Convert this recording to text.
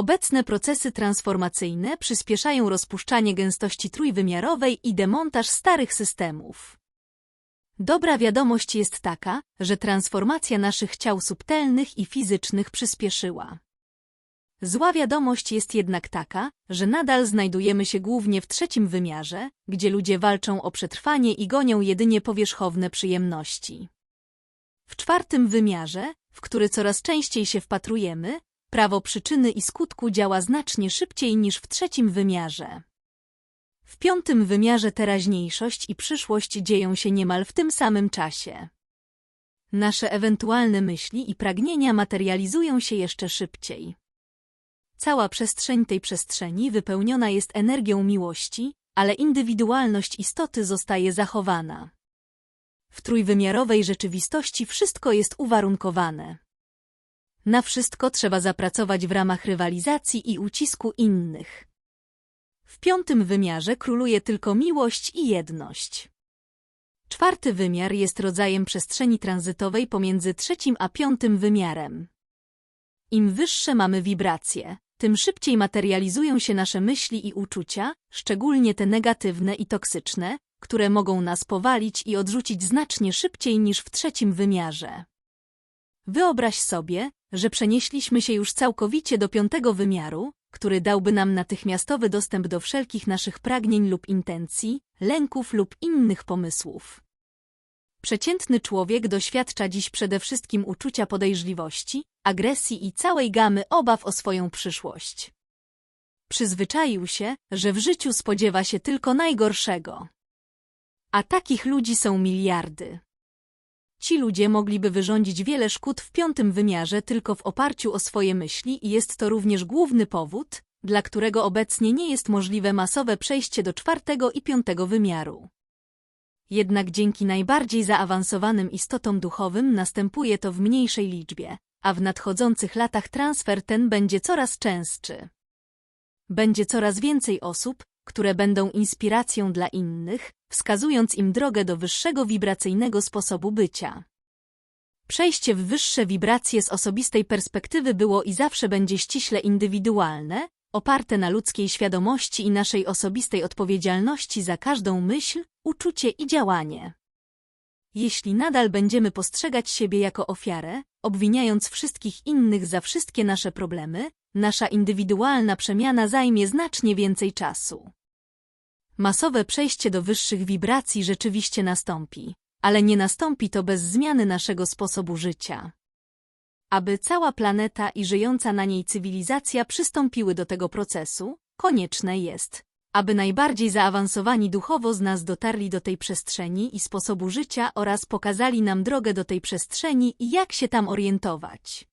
Obecne procesy transformacyjne przyspieszają rozpuszczanie gęstości trójwymiarowej i demontaż starych systemów. Dobra wiadomość jest taka, że transformacja naszych ciał subtelnych i fizycznych przyspieszyła. Zła wiadomość jest jednak taka, że nadal znajdujemy się głównie w trzecim wymiarze, gdzie ludzie walczą o przetrwanie i gonią jedynie powierzchowne przyjemności. W czwartym wymiarze, w który coraz częściej się wpatrujemy, prawo przyczyny i skutku działa znacznie szybciej niż w trzecim wymiarze. W piątym wymiarze teraźniejszość i przyszłość dzieją się niemal w tym samym czasie. Nasze ewentualne myśli i pragnienia materializują się jeszcze szybciej. Cała przestrzeń tej przestrzeni wypełniona jest energią miłości, ale indywidualność istoty zostaje zachowana. W trójwymiarowej rzeczywistości wszystko jest uwarunkowane. Na wszystko trzeba zapracować w ramach rywalizacji i ucisku innych. W piątym wymiarze króluje tylko miłość i jedność. Czwarty wymiar jest rodzajem przestrzeni tranzytowej pomiędzy trzecim a piątym wymiarem. Im wyższe mamy wibracje, tym szybciej materializują się nasze myśli i uczucia, szczególnie te negatywne i toksyczne, które mogą nas powalić i odrzucić znacznie szybciej niż w trzecim wymiarze. Wyobraź sobie, że przenieśliśmy się już całkowicie do piątego wymiaru, który dałby nam natychmiastowy dostęp do wszelkich naszych pragnień lub intencji, lęków lub innych pomysłów. Przeciętny człowiek doświadcza dziś przede wszystkim uczucia podejrzliwości, agresji i całej gamy obaw o swoją przyszłość. Przyzwyczaił się, że w życiu spodziewa się tylko najgorszego. A takich ludzi są miliardy. Ci ludzie mogliby wyrządzić wiele szkód w piątym wymiarze tylko w oparciu o swoje myśli i jest to również główny powód, dla którego obecnie nie jest możliwe masowe przejście do czwartego i piątego wymiaru. Jednak dzięki najbardziej zaawansowanym istotom duchowym następuje to w mniejszej liczbie, a w nadchodzących latach transfer ten będzie coraz częstszy. Będzie coraz więcej osób, które będą inspiracją dla innych, wskazując im drogę do wyższego wibracyjnego sposobu bycia. Przejście w wyższe wibracje z osobistej perspektywy było i zawsze będzie ściśle indywidualne, oparte na ludzkiej świadomości i naszej osobistej odpowiedzialności za każdą myśl, uczucie i działanie. Jeśli nadal będziemy postrzegać siebie jako ofiarę, obwiniając wszystkich innych za wszystkie nasze problemy, nasza indywidualna przemiana zajmie znacznie więcej czasu. Masowe przejście do wyższych wibracji rzeczywiście nastąpi, ale nie nastąpi to bez zmiany naszego sposobu życia. Aby cała planeta i żyjąca na niej cywilizacja przystąpiły do tego procesu, konieczne jest, aby najbardziej zaawansowani duchowo z nas dotarli do tej przestrzeni i sposobu życia oraz pokazali nam drogę do tej przestrzeni i jak się tam orientować.